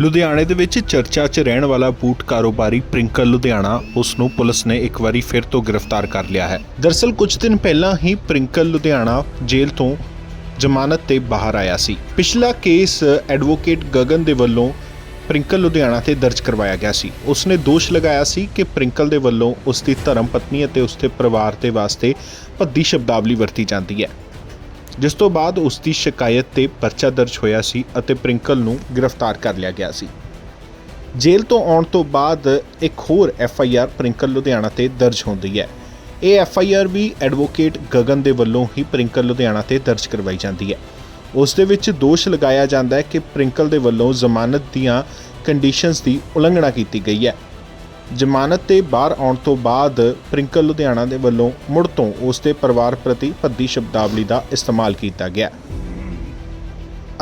ਲੁਧਿਆਣੇ ਦੇ ਵਿੱਚ ਚਰਚਾ 'ਚ ਰਹਿਣ ਵਾਲਾ ਬੂਟ ਕਾਰੋਬਾਰੀ ਪ੍ਰਿੰਕਲ ਲੁਧਿਆਣਾ, ਉਸ ਨੂੰ ਪੁਲਿਸ ਨੇ ਇੱਕ ਵਾਰੀ ਫਿਰ ਤੋਂ ਗ੍ਰਿਫਤਾਰ ਕਰ ਲਿਆ ਹੈ। ਦਰਸਲ ਕੁਝ ਦਿਨ ਪਹਿਲਾਂ ਹੀ ਪ੍ਰਿੰਕਲ ਲੁਧਿਆਣਾ ਜੇਲ੍ਹ ਤੋਂ ਜ਼ਮਾਨਤ ਤੇ ਬਾਹਰ ਆਇਆ ਸੀ। ਪਿਛਲਾ ਕੇਸ ਐਡਵੋਕੇਟ ਗਗਨ ਦੇ ਵੱਲੋਂ ਪ੍ਰਿੰਕਲ ਲੁਧਿਆਣਾ ਤੇ ਦਰਜ ਕਰਵਾਇਆ ਗਿਆ ਸੀ। ਉਸਨੇ ਦੋਸ਼ ਲਗਾਇਆ ਸੀ ਕਿ ਪ੍ਰਿੰਕਲ ਦੇ ਵੱਲੋਂ ਉਸ ਦੀ ਧਰਮ ਪਤਨੀ ਅਤੇ ਉਸ ਦੇ ਪਰਿਵਾਰ ਦੇ ਵਾਸਤੇ ਭੱਦੀ ਸ਼ਬਦਾਵਲੀ ਵਰਤੀ ਜਾਂਦੀ ਹੈ। ਜਿਸ ਤੋਂ ਬਾਅਦ ਉਸ ਦੀ ਸ਼ਿਕਾਇਤ ਤੇ ਪਰਚਾ ਦਰਜ ਹੋਇਆ ਸੀ ਅਤੇ ਪ੍ਰਿੰਕਲ ਨੂੰ ਗ੍ਰਿਫਤਾਰ ਕਰ ਲਿਆ ਗਿਆ ਸੀ। ਜੇਲ੍ਹ ਤੋਂ ਆਉਣ ਤੋਂ ਬਾਅਦ ਇੱਕ ਹੋਰ F I R Prinkle Ludhiana ਤੇ ਦਰਜ ਹੁੰਦੀ ਹੈ। ਇਹ ਐਫ ਆਈ ਆਰ ਵੀ ਐਡਵੋਕੇਟ ਗਗਨ ਦੇ ਵੱਲੋਂ ਹੀ ਪ੍ਰਿੰਕਲ ਲੁਧਿਆਣਾ ਤੇ ਦਰਜ ਕਰਵਾਈ ਜਾਂਦੀ ਹੈ। ਉਸ ਦੇ ਵਿੱਚ ਦੋਸ਼ ਲਗਾਇਆ ਜਾਂਦਾ ਹੈ ਕਿ ਪ੍ਰਿੰਕਲ ਦੇ ਵੱਲੋਂ ਜ਼ਮਾਨਤ ਦੀਆਂ ਕੰਡੀਸ਼ਨਸ ਦੀ ਉਲੰਘਣਾ ਕੀਤੀ ਗਈ ਹੈ। ਜ਼ਮਾਨਤ ਤੇ ਬਾਹਰ ਆਉਣ ਤੋਂ ਬਾਅਦ ਪ੍ਰਿੰਕਲ ਲੁਧਿਆਣਾ ਦੇ ਵੱਲੋਂ ਮੁੜ ਤੋਂ ਉਸ ਦੇ ਪਰਿਵਾਰ ਪ੍ਰਤੀ ਭੱਦੀ ਸ਼ਬਦਾਵਲੀ ਦਾ ਇਸਤੇਮਾਲ ਕੀਤਾ ਗਿਆ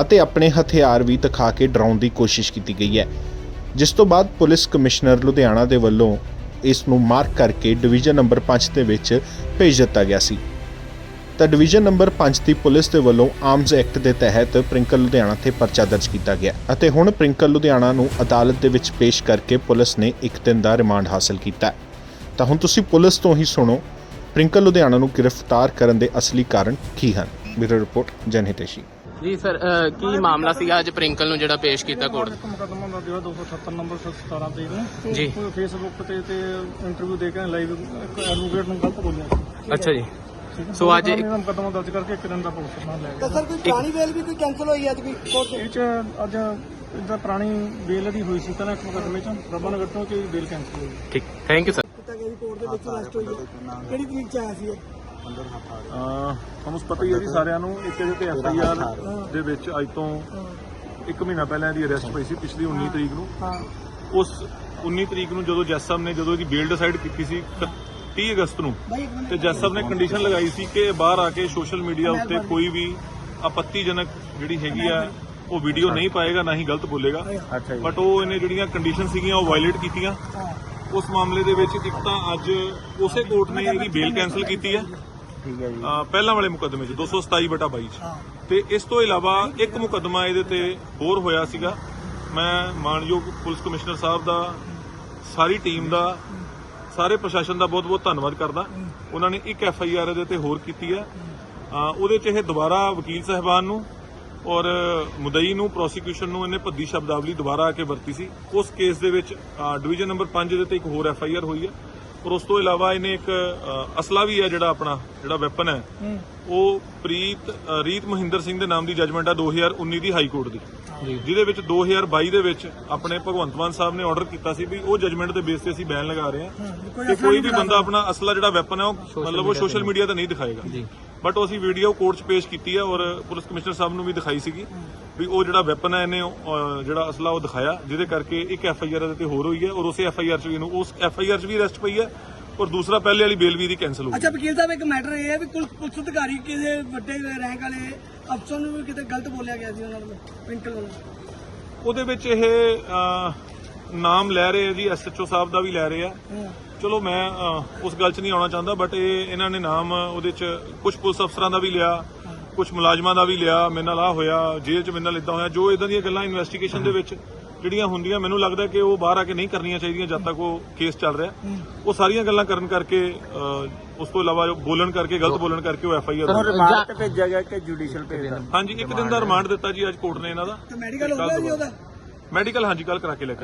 ਅਤੇ ਆਪਣੇ ਹਥਿਆਰ ਵੀ ਦਿਖਾ ਕੇ ਡਰਾਉਣ ਦੀ ਕੋਸ਼ਿਸ਼ ਕੀਤੀ ਗਈ ਹੈ, ਜਿਸ ਤੋਂ ਬਾਅਦ ਪੁਲਿਸ ਕਮਿਸ਼ਨਰ ਲੁਧਿਆਣਾ ਦੇ ਵੱਲੋਂ ਇਸ ਨੂੰ ਮਾਰਕ ਕਰਕੇ ਡਿਵੀਜ਼ਨ ਨੰਬਰ 5 ਦੇ ਵਿੱਚ ਭੇਜ ਦਿੱਤਾ ਗਿਆ ਸੀ। ਤਾਂ ਡਿਵੀਜ਼ਨ ਨੰਬਰ 5 ਦੀ ਪੁਲਿਸ ਦੇ ਵੱਲੋਂ ਆਰਮਜ਼ ਐਕਟ ਦੇ ਤਹਿਤ ਪ੍ਰਿੰਕਲ ਲੁਧਿਆਣਾ ਤੇ ਪਰਚਾ ਦਰਜ ਕੀਤਾ ਗਿਆ ਅਤੇ ਹੁਣ ਪ੍ਰਿੰਕਲ ਲੁਧਿਆਣਾ ਨੂੰ ਅਦਾਲਤ ਦੇ ਵਿੱਚ ਪੇਸ਼ ਕਰਕੇ ਪੁਲਿਸ ਨੇ ਇੱਕ ਦਿਨ ਦਾ ਰਿਮਾਂਡ ਹਾਸਲ ਕੀਤਾ ਹੈ। ਤਾਂ ਹੁਣ ਤੁਸੀਂ ਪੁਲਿਸ ਤੋਂ ਹੀ ਸੁਣੋ ਪ੍ਰਿੰਕਲ ਲੁਧਿਆਣਾ ਨੂੰ ਗ੍ਰਿਫਤਾਰ ਕਰਨ ਦੇ ਅਸਲੀ ਕਾਰਨ ਕੀ ਹਨ ਬਿਊਰੋ ਰਿਪੋਰਟ ਜਨਹਿਤੇਸ਼ੀ ਜੀ ਸਰ ਅਹ, ਕੀ ਮਾਮਲਾ ਸੀਗਾ ਅੱਜ ਪ੍ਰਿੰਕਲ ਨੂੰ ਜਿਹੜਾ ਪੇਸ਼ ਕੀਤਾ ਕੋਰਟ ਇੱਕ ਮੁਕੱਦਮਾ ਦਾ ਦਿਓ 278 ਨੰਬਰ 17 ਤਰੀਕ ਨੂੰ ਜੀ। ਕੋਈ ਫੇਸਬੁੱਕ ਤੇ ਤੇ ਇੰਟਰਵਿਊ ਦੇ ਕੇ ਲਾਈਵ ਇੱਕ ਐਡਵੋਕੇਟ ਨੂੰ ਗਲਤ ਬੋਲਿਆ ਸੀ। ਅੱਛਾ ਜੀ? ਸੋ ਅੱਜ ਇੱਕ- ਇਹਦਾ ਮੁਕੱਦਮਾ ਦਰਜ ਕਰਕੇ ਇੱਕ ਦਿਨ ਦਾ ਪੁਲਿਸ ਰਿਮਾਂਡ ਲੈ ਤਾਂ ਗਿਆ ਸਰ ਕੋਈ ਪੁਰਾਣੀ ਵੇਲ ਵੀ ਕੋਈ ਕੈਨਸਲ ਹੋਈ ਅੱਜ ਵੀ? ਕੋਰਟ ਇਹ ਚ ਅੱਜ ਇਹਦਾ ਪੁਰਾਣੀ ਬੇਲ ਦੀ ਹੋਈ ਸੀ ਪਹਿਲਾਂ ਇੱਕ ਮੁਕੱਦਮੇ ਚ ਰਬਨ ਗੱਟੋਂ ਚ ਬੇਲ ਕੈਂਸਲ ਹੋਈ। ਠੀਕ ਥੈਂਕ ਯੂ ਸਰ ਕੀਤਾ ਗਿਆ ਕੋਰਟ ਦੇ ਵਿੱਚ ਅਰੈਸਟ ਹੋਈ ਹੈ। ਕਿਹੜੀ ਤਰੀਕ ਚ ਆਇਆ ਸੀ ਇਹ? ਅਹ ਤੁਹਾਨੂੰ ਪਤਾ ਹੀ ਹੈ ਜੀ ਸਾਰਿਆਂ ਨੂੰ ਇੱਕ ਇਹਦੇ ਤੇ ਐਫ ਆਈ ਆਰ ਦੇ ਵਿੱਚ ਅੱਜ ਤੋਂ ਇੱਕ ਮਹੀਨਾ ਪਹਿਲਾਂ ਇਹਦੀ ਅਰੈਸਟ ਪਈ ਸੀ ਪਿਛਲੀ 19 ਤਰੀਕ ਨੂੰ। ਹਾਂ। ਉਸ 19 ਤਰੀਕ ਨੂੰ ਜਦੋਂ ਜੱਜ ਸਾਹਿਬ ਨੇ ਜਦੋਂ ਇਹਦੀ ਬੇਲ ਡਿਸਾਈਡ ਕੀਤੀ ਸੀ 30 ਅਗਸਤ ਨੂੰ। ਤੇ ਜੱਜ ਸਾਹਿਬ ਨੇ ਕੰਡੀਸ਼ਨ ਲਗਾਈ ਸੀ ਕਿ ਬਾਹਰ ਆ ਕੇ ਸੋਸ਼ਲ ਮੀਡੀਆ ਉੱਤੇ ਕੋਈ ਵੀ ਆਪੱਤੀਜਨਕ ਜਿਹੜੀ ਹੈਗੀ ਆ ਉਹ ਵੀਡੀਓ ਨਹੀਂ ਪਾਏਗਾ ਨਾ ਹੀ ਗਲਤ ਬੋਲੇਗਾ। ਬਟ ਉਹ ਇਹਨੇ ਜਿਹੜੀਆਂ ਕੰਡੀਸ਼ਨ ਸੀਗੀਆਂ ਉਹ ਵਾਇਲੇਟ ਕੀਤੀਆਂ। ਉਸ ਮਾਮਲੇ ਦੇ ਵਿੱਚ ਇੱਕ ਤਾਂ ਅੱਜ ਉਸੇ ਕੋਰਟ ਨੇ ਇਹਦੀ ਬੇਲ ਕੈਨਸਲ ਕੀਤੀ ਹੈ ਠੀਕ ਹੈ ਜੀ। ਅਹ ਪਹਿਲਾਂ ਵਾਲੇ ਮੁਕੱਦਮੇ 'ਚ 227 ਬਟਾ 22 'ਚ। ਤੇ ਇਸ ਤੋਂ ਇਲਾਵਾ ਇੱਕ ਮੁਕੱਦਮਾ ਇਹਦੇ ਤੇ ਹੋਰ ਹੋਇਆ ਸੀਗਾ। ਮੈਂ ਮਾਨਯੋਗ ਪੁਲਿਸ ਕਮਿਸ਼ਨਰ ਸਾਹਿਬ ਦਾ ਸਾਰੀ ਟੀਮ ਦਾ ਸਾਰੇ ਪ੍ਰਸ਼ਾਸਨ ਦਾ ਬਹੁਤ-ਬਹੁਤ ਧੰਨਵਾਦ ਕਰਦਾ। ਉਹਨਾਂ ਨੇ ਇੱਕ ਐਫ ਆਈ ਆਰ ਇਹਦੇ ਤੇ ਹੋਰ ਕੀਤੀ ਹੈ। ਉਹਦੇ 'ਚ ਇਹ ਦੁਬਾਰਾ ਵਕੀਲ ਸਾਹਿਬਾਨ ਨੂੰ ਔਰ ਮੁਦਈ ਨੂੰ ਪ੍ਰੋਸੀਕਿਊਸ਼ਨ ਨੂੰ ਇਹਨੇ ਭੱਦੀ ਸ਼ਬਦਾਵਲੀ ਦੁਬਾਰਾ ਆ ਕੇ ਵਰਤੀ ਸੀ। ਉਸ ਕੇਸ ਦੇ ਵਿੱਚ ਡਿਵੀਜ਼ਨ ਨੰਬਰ 5 ਦੇ ਤੇ ਇੱਕ ਹੋਰ ਐਫ ਆਈ ਆਰ ਹੋਈ ਹੈ। ਔਰ ਉਸ ਤੋਂ ਇਲਾਵਾ ਇਹਨੇ ਇੱਕ ਅਸਲਾ ਵੀ ਹੈ ਜਿਹੜਾ ਆਪਣਾ ਜਿਹੜਾ ਵੈਪਨ ਹੈ। ਉਹ ਪ੍ਰੀਤ ਰੀਤ ਮਹਿੰਦਰ ਸਿੰਘ ਦੇ ਨਾਮ ਦੀ ਜੱਜਮੈਂਟ ਆ 2019 ਦੀ ਹਾਈ ਕੋਰਟ ਦੀ। ਜਿਹਦੇ ਵਿੱਚ 2022 ਦੇ ਵਿੱਚ ਆਪਣੇ ਭਗਵੰਤ ਮਾਨ ਸਾਹਿਬ ਨੇ ਆਰਡਰ ਕੀਤਾ ਸੀ ਵੀ ਉਹ ਜੱਜਮੈਂਟ ਦੇ ਬੇਸ ਤੇ ਅਸੀਂ ਬੈਨ ਲਗਾ ਰਹੇ ਹਾਂ ਕਿ ਕੋਈ ਵੀ ਬੰਦਾ ਆਪਣਾ ਅਸਲਾ ਜਿਹੜਾ ਵੈਪਨ ਹੈ ਉਹ ਮਤਲਬ ਉਹ ਸੋਸ਼ਲ ਮੀਡੀਆ ਤੇ ਨਹੀਂ ਦਿਖਾਏਗਾ। ਬਟ ਉਹ ਅਸੀਂ ਵੀਡੀਓ ਕੋਰਟ 'ਚ ਪੇਸ਼ ਕੀਤੀ ਹੈ ਔਰ ਪੁਲਿਸ ਕਮਿਸ਼ਨਰ ਸਾਹਿਬ ਨੂੰ ਵੀ ਦਿਖਾਈ ਸੀਗੀ ਵੀ ਉਹ ਜਿਹੜਾ ਵੈਪਨ ਹੈ ਇਹਨੇ ਜਿਹੜਾ ਅਸਲਾ ਉਹ ਦਿਖਾਇਆ ਜਿਹਦੇ ਕਰਕੇ ਇੱਕ ਐਫ ਆਈ ਆਰ ਦੇ ਤੇ ਹੋਰ ਹੋਈ ਹੈ ਔਰ ਉਸੇ ਐਫ ਆਈ ਆਰ 'ਚ ਵੀ ਇਹਨੂੰ ਉਸ ਐਫ ਆਈ ਆਰ 'ਚ ਵੀ ਅਰੈਸਟ ਪਈ ਹੈ ਔਰ ਦੂਸਰਾ ਪਹਿਲੇ ਵਾਲੀ ਬੇਲ ਵੀ ਇਹਦੀ ਕੈਨਸਲ ਹੋ। ਗਈ ਅੱਛਾ ਵਕੀਲ ਸਾਹਿਬ ਇੱਕ ਮੈਟਰ ਇਹ ਹੈ ਵੀ ਕੁਲ ਪੁਲਿਸ ਅਧਿਕਾਰੀ ਕਿਸੇ ਵੱਡੇ ਰੈਂਕ ਵਾਲੇ ਅਫਸਰ ਨੂੰ ਵੀ ਕਿਤੇ ਗਲਤ ਬੋਲਿਆ ਗਿਆ ਸੀ ਉਹਨਾਂ ਵੱਲੋਂ ਪ੍ਰਿੰਕਲ ਵੱਲੋਂ? ਉਹਦੇ ਵਿੱਚ ਇਹ ਅਹ, ਨਾਮ ਲੈ ਰਹੇ ਆ ਜੀ ਐਸਐਚਓ ਸਾਹਿਬ ਦਾ ਵੀ ਲੈ ਰਹੇ ਆ। ਚਲੋ ਮੈਂ ਅਹ, ਉਸ ਗੱਲ 'ਚ ਨਹੀਂ ਆਉਣਾ ਚਾਹੁੰਦਾ ਬਟ ਇਹ ਇਹਨਾਂ ਨੇ ਨਾਮ ਉਹਦੇ 'ਚ ਕੁਝ ਪੁਲਿਸ ਅਫਸਰਾਂ ਦਾ ਵੀ ਲਿਆ ਕੁਝ ਮੁਲਾਜ਼ਮਾਂ ਦਾ ਵੀ ਲਿਆ ਮੇਰੇ ਨਾਲ ਆ ਹੋਇਆ ਜੇਲ੍ਹ 'ਚ ਮੇਰੇ ਨਾਲ ਇਦਾਂ ਹੋਇਆ ਜੋ ਇਦਾਂ ਦੀਆਂ ਗੱਲਾਂ ਇਨਵੈਸਟੀਗੇਸ਼ਨ ਦੇ ਵਿੱਚ ਜਿਹੜੀਆਂ ਹੁੰਦੀਆਂ ਮੈਨੂੰ ਲੱਗਦਾ ਕਿ ਉਹ ਬਾਹਰ ਆ ਕੇ ਨਹੀਂ ਕਰਨੀਆਂ ਚਾਹੀਦੀਆਂ ਜਦ ਤੱਕ ਉਹ ਕੇਸ ਚੱਲ ਰਿਹਾ। ਉਹ ਸਾਰੀਆਂ ਗੱਲਾਂ ਕਰਨ ਕਰਕੇ ਅਹ, ਉਸ ਤੋਂ ਇਲਾਵਾ ਜੋ ਬੋਲਣ ਕਰਕੇ ਗਲਤ ਬੋਲਣ ਕਰਕੇ ਉਹ ਐਫ ਆਈ ਆਰ ਰਿਮਾਂਡ ਤੇ ਭੇਜਿਆ ਗਿਆ ਕਿ ਜੁਡੀਸ਼ੀਅਲ ਭੇਜਦਾ ਹਾਂਜੀ ਇੱਕ ਦਿਨ ਦਾ ਰਿਮਾਂਡ ਦਿੱਤਾ ਜੀ ਅੱਜ ਕੋਰਟ ਨੇ ਇਹਨਾਂ ਦਾ। ਤੇ ਮੈਡੀਕਲ ਹੋ ਗਿਆ ਜੀ ਉਹਦਾ? ਮੈਡੀਕਲ ਹਾਂਜੀ ਕੱਲ ਕਰਾ ਕੇ ਲੈ ਕੇ